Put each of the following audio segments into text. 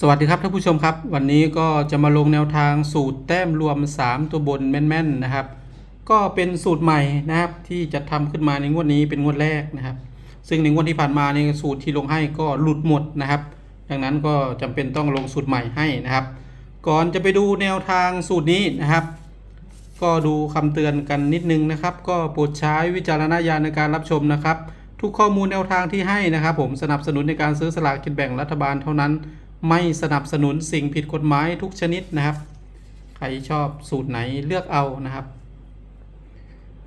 สวัสดีครับท่านผู้ชมครับ วันนี้ก็จะมาลงแนวทางสูตรแต้มรวม 3 ตัวบนแม่นๆนะครับ ก็เป็นสูตรใหม่นะครับที่จะทำขึ้นมาในงวดนี้เป็นงวดแรกนะครับ ซึ่งในงวดที่ผ่านมาในสูตรที่ลงให้ก็หลุดหมดนะครับ ดังนั้นก็จำเป็นต้องลงสูตรใหม่ให้นะครับ ก่อนจะไปดูแนวทางสูตรนี้นะครับ ก็ดูคำเตือนกันนิดนึงนะครับ ก็โปรดใช้วิจารณญาณในการรับชมนะครับ ทุกข้อมูลแนวทางที่ให้นะครับ ผมสนับสนุนในการซื้อสลากกินแบ่งรัฐบาลเท่านั้น ไม่สนับสนุนสิ่งผิดกฎหมายทุกชนิดนะครับ ใครชอบสูตรไหนเลือกเอานะครับ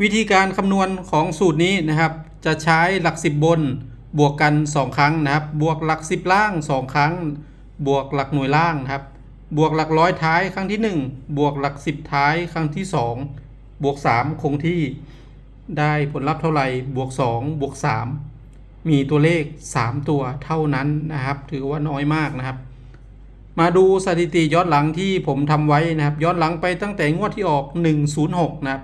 วิธีการคำนวณของสูตรนี้นะครับ จะใช้หลักสิบบน บวกกัน 2 ครั้งนะครับ บวกหลักสิบล่าง 2 ครั้ง บวกหลักหน่วยล่างนะครับ บวกหลักร้อยท้ายครั้งที่ 1 บวกหลักสิบท้ายครั้งที่ 2 บวก 3 คงที่ได้ผลลัพธ์เท่าไหร่บวก 2 บวก 3 มีตัวเลข 3 ตัวเท่านั้นนะครับ ถือว่าน้อยมากนะครับ มาดูสถิติย้อนหลังที่ผมทำไว้นะครับ ย้อนหลังไปตั้งแต่งวดที่ออก 106 นะครับ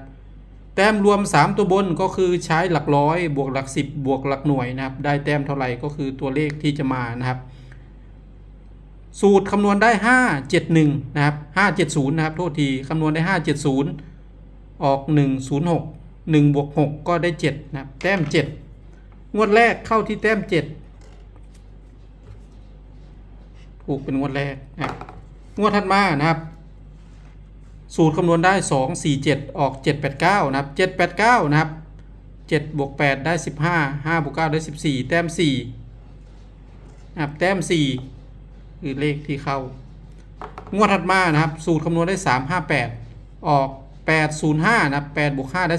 แต้มรวม 3 ตัวบนก็คือใช้หลักร้อยบวกหลัก 10 บวกหลักหน่วยนะครับ ได้แต้มเท่าไหร่ก็คือตัวเลขที่จะมานะครับ สูตรคำนวณได้ 571 นะครับ 570 นะครับ โทษทีคำนวณได้ 570 ออก 106 1บวก6ก็ได้7นะครับ แต้ม 7 งวดแรกเข้าที่แต้ม7ถูกเป็นงวดแรกนะงวดถัดมานะครับ สูตรคำนวณได้ 2 4 7 ออก 7 8 9 นะครับ 7 8 9 นะครับ 7บวก8ได้ 15 5บวก9ได้ 14 แต้ม4นะครับแต้ม4คือเลขที่เข้างวดถัดมานะครับ สูตรคำนวณได้ 3 5 8 ออก 8 0 5 นะครับ8บวก5ได้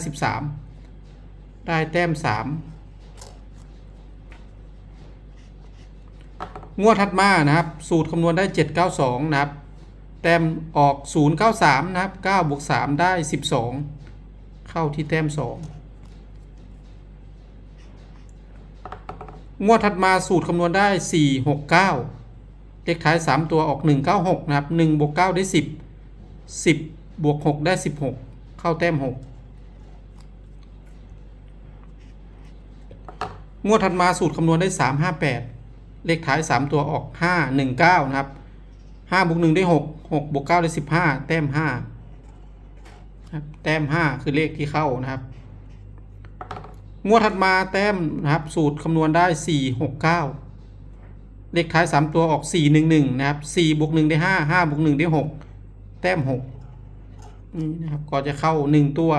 13 ได้แต้ม 3 งวดถัดมานะครับ สูตรคำนวณได้ 792 นะครับ แต้มออก 093 นะครับ9บวก3ได้ 12 เข้าที่แต้ม 2 งวดถัดมาสูตรคำนวณได้ 469 เลขท้าย 3 ตัวออก 196 นะครับ1บวก9ได้ 10 10บวก6ได้ 16 เข้าแต้ม 6 งวดถัดมาสูตรคำนวณได้ 358 เลขท้าย 3 ตัวออก 519 นะครับ5บวก1ได้ 6 6บวก9ได้ 15 แต้ม5ครับแต้ม 5 คือเลขที่เข้านะครับ งวดถัดมาแต้มนะครับ สูตรคำนวณได้ 4 6 9 เลขท้าย 3 ตัวออก 4 1 1 นะครับ4บวก1ได้ 5 5บวก1ได้ 6 แต้ม 6 นี่นะครับ ก็จะเข้า 1 ตัว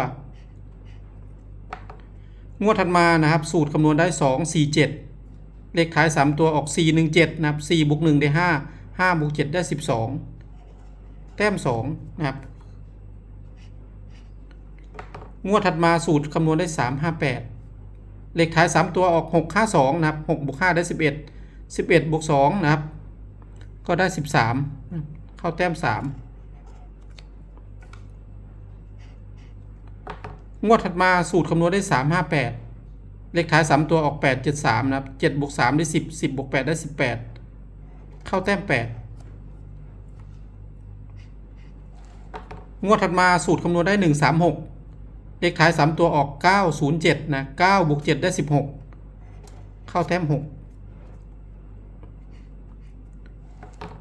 งวดถัดมานะครับ สูตรคำนวณได้ 2 4 7 เลขท้าย 3 ตัวออก 4 1 7 นะครับ4บวก1ได้ 5 5บวก7ได้ 12 แต้ม 2 นะครับ งวดถัดมาสูตรคำนวณได้ 3 5 8 เลขท้าย 3 ตัวออก 6 5 2 นะครับ6บวก5ได้ 11 11บวก2นะครับ ก็ได้ 13 เข้าแต้ม 3งวดถัดมาสูตรคำนวณได้ 3 5 8 เลขท้าย 3 ตัวออก 8 7 3 นะครับ7บวก3ได้ 10 10บวก8ได้ 18 เข้าแต้ม 8 งวดถัดมาสูตรคำนวณได้ 1 3 6 เลขท้าย 3 ตัวออก 9 0 7 นะ9บวก7ได้ 16 เข้าแต้ม 6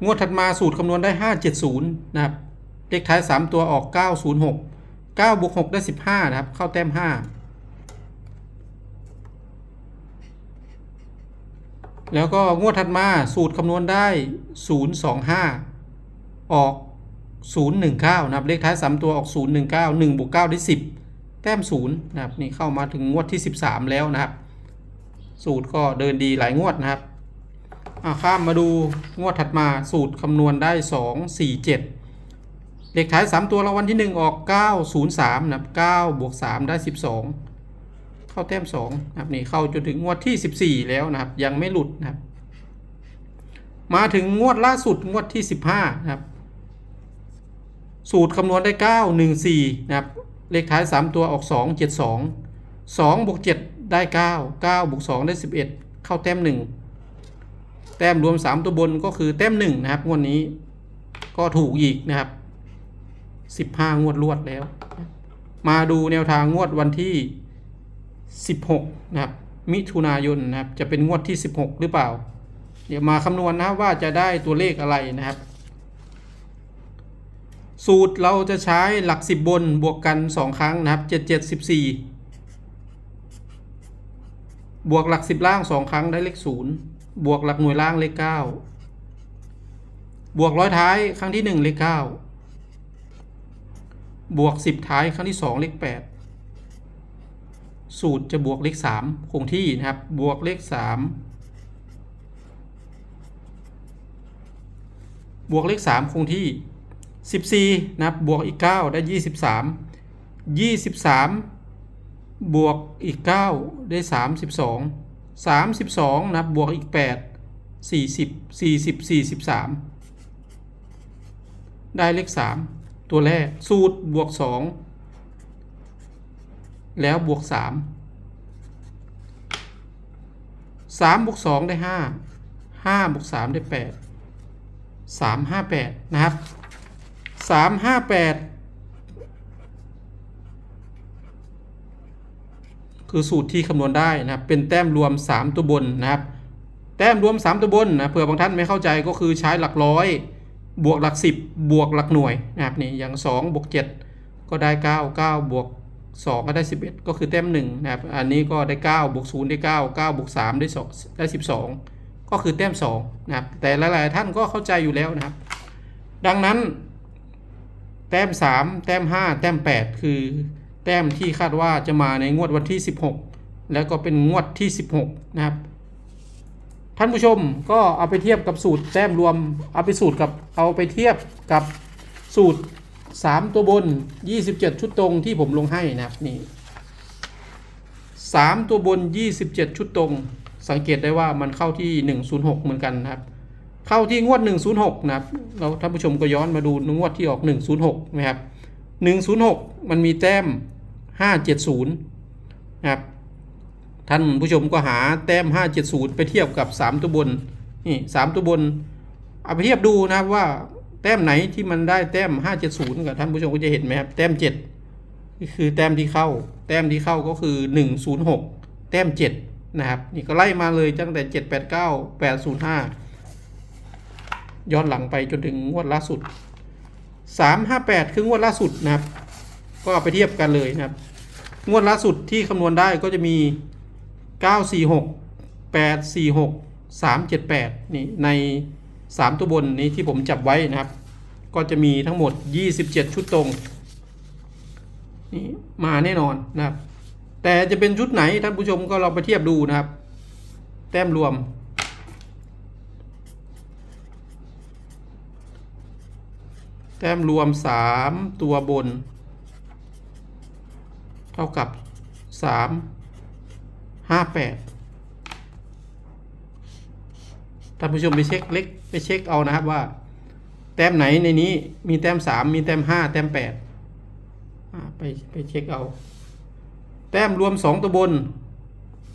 งวดถัดมาสูตรคำนวณได้ 5 7 0 นะครับ เลขท้าย 3 ตัวออก 9 0 6 9บวก6ได้ 15 นะครับ เข้าแต้ม 5 แล้วก็งวดถัดมาสูตรคำนวณได้ 025 ออก 019 นะครับ เลขท้าย 3 ตัวออก 019 1บวก9ได้ 10 แต้ม 0 นะครับ นี่เข้ามาถึงงวดที่ 13 แล้วนะครับ สูตรก็เดินดีหลายงวดนะครับอาข้ามมาดูงวดถัดมาสูตรคำนวณได้ 2 4 7เลขท้าย 3 ตัวรางวัลที่ 1 ออก 903 นะครับ9บวก 3 ได้ 12 เข้าแต้ม2นะครับนี่เข้าจนถึงงวดที่ 14 แล้วนะครับ ยังไม่หลุดนะครับ มาถึงงวดล่าสุดงวดที่ 15นะครับ สูตรคำนวณได้ 9 1 4 นะครับ เลขท้าย 3 ตัวออก 2 7 2 2บวก7ได้ 9 9บวก2ได้ 11 เข้าแต้ม 1 แต้มรวม 3 ตัวบนก็คือแต้ม 1 นะครับ งวดนี้ก็ถูกอีกนะครับ 15 งวดรวดแล้ว มาดูแนวทางงวดวันที่ 16 นะครับ มิถุนายนนะครับ จะเป็นงวดที่ 16 หรือเปล่า เดี๋ยวมาคำนวณนะว่าจะได้ตัวเลขอะไรนะครับ สูตรเราจะใช้หลัก 10 บนบวกกัน 2 ครั้งนะครับ 7 7 14 บวกหลัก 10 ล่าง 2 ครั้งได้เลข 0 บวกหลักหน่วยล่างเลข 9 บวกร้อยท้ายครั้งที่ 1 เลข 9 บวก 10 ท้ายครั้งที่ 2 เลข 8 สูตรจะบวกเลข3คงที่นะครับ บวกเลข 3 บวกเลข 3 คงที่ 14 นะครับ บวกอีก 9 ได้ 23 23 บวกอีก 9 ได้ 32 32 นะครับ บวกอีก 8 40 40 43 ได้เลข 3 ตัวแรก สูตรบวก 2 แล้วบวก3 3บวก2ได้5 5บวก3ได้8 3 5 8นะครับ3 5 8คือสูตรที่คำนวณได้นะครับ เป็นแต้มรวม 3 ตัวบนนะครับ แต้มรวม 3 ตัวบนนะเผื่อบางท่านไม่เข้าใจก็คือใช้หลักร้อย บวกหลัก 10 บวกหลักหน่วยนะครับนี่อย่าง2บวก7ก็ได้ 9 9 บวก 2 ก็ได้ 11 ก็คือแต้ม1นะครับ อันนี้ก็ได้9บวก0ได้ 9 9บวก3ได้2ได้ 12 ก็คือแต้ม2นะครับ แต่หลายๆท่านก็เข้าใจอยู่แล้วนะครับ ดังนั้น แต้ม 3 แต้ม 5 แต้ม 8 คือ แต้มที่คาดว่าจะมาในงวดวันที่ 16 แล้วก็เป็นงวดที่ 16 นะครับ ท่านผู้ชมก็เอาไปเทียบกับสูตรแต้มรวม เอาไปสูตรกับ เอาไปเทียบกับสูตร 3ตัวบน27ชุดตรงที่ผมลงให้นะครับนี่3ตัวบน27ชุดตรง สังเกตได้ว่ามันเข้าที่106เหมือนกันนะครับ เข้าที่งวด106นะครับเราท่านผู้ชมก็ย้อนมาดูงวดที่ออก106นะครับ106มันมีแต้ม570นะครับท่านผู้ชมก็หาแต้ม 570 ไปเทียบกับ 3 ตัวบน นี่ 3 ตัวบน เอาไปเทียบดูนะครับว่า แต้มไหนที่มันได้แต้ม 570 กับท่านผู้ชมก็จะเห็นไหมครับแต้ม7นี่คือแต้มที่เข้า แต้มที่เข้าก็คือ 106 แต้ม 7 นะครับ นี่ก็ไล่มาเลยตั้งแต่ 789 805 ย้อนหลังไปจนถึงงวดล่าสุด 358 คืองวดล่าสุดนะครับ ก็ไปเทียบกันเลยนะครับ งวดล่าสุดที่คำนวณได้ก็จะมี 946 846 378 นี่ใน 3 ตัวบนนี้ที่ผมจับไว้นะครับ ก็จะมีทั้งหมด 27 ชุดตรงนี่มาแน่นอนนะครับ แต่จะเป็นชุดไหนท่านผู้ชมก็ลองไปเทียบดูนะครับ แต้มรวม แต้มรวม 3 ตัวบน เท่ากับ 3 5 8 ท่านผู้ชมไปเช็คเล็กไปเช็คเอานะครับว่า แต้มไหนในนี้มีแต้มสามมีแต้มห้าแต้มแปดไปไปเช็คเอา แต้มรวมสองตัวบน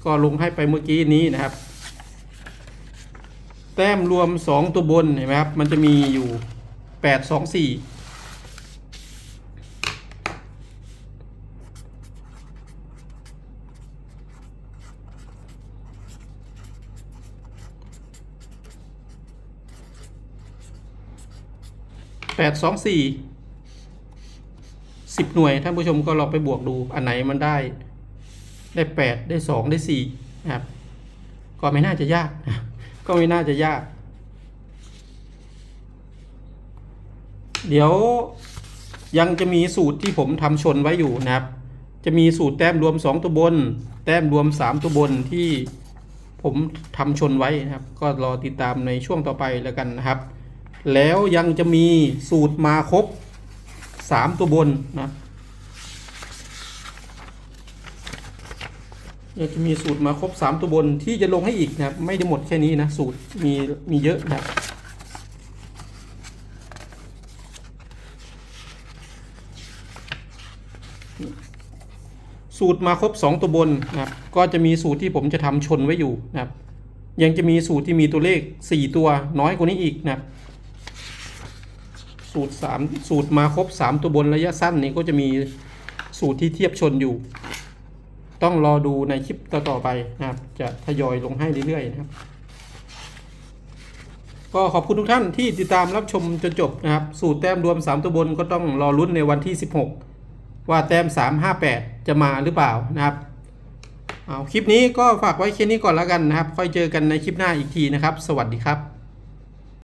ก็ลงให้ไปเมื่อกี้นี้นะครับ แต้มรวมสองตัวบนเห็นไหมครับมันจะมีอยู่แปดสองสี่ แปดสองสี่สิบหน่วย ท่านผู้ชมก็ลองไปบวกดูอันไหนมันได้ ได้แปดได้สองได้สี่นะครับ ก็ไม่น่าจะยาก ก็ไม่น่าจะยาก เดี๋ยวยังจะมีสูตรที่ผมทำชนไว้อยู่นะครับ จะมีสูตรแต้มรวม 2 ตัวบน แต้มรวม 3 ตัวบนที่ผมทำชนไว้นะครับ ก็รอติดตามในช่วงต่อไปแล้วกันนะครับ แล้วยังจะมีสูตรมาครบ3ตัวบนนะยังจะมีสูตรมาครบ3ตัวบนที่จะลงให้อีกนะไม่ได้หมดแค่นี้นะ สูตรมีมีเยอะนะสูตรมาครบ 2 ตัวบนนะครับ ก็จะมีสูตรที่ผมจะทำชนไว้อยู่นะครับ ยังจะมีสูตรที่มีตัวเลข 4 ตัวน้อยกว่านี้อีกนะครับ สูตร3สูตรมาครบ3ตัวบนระยะสั้นนี่ก็จะมีสูตรที่เทียบชนอยู่ ต้องรอดูในคลิปต่อๆไปนะครับ จะทยอยลงให้เรื่อยๆนะครับ ก็ขอบคุณทุกท่านที่ติดตามรับชมจนจบนะครับ สูตรแต้มรวม 3 ตัวบนก็ต้องรอลุ้นในวันที่ 16 ว่าแต้ม 358 จะมาหรือเปล่านะครับเอาคลิปนี้ก็ฝากไว้แค่นี้ก่อนแล้วกันนะครับ ค่อยเจอกันในคลิปหน้าอีกทีนะครับ สวัสดีครับ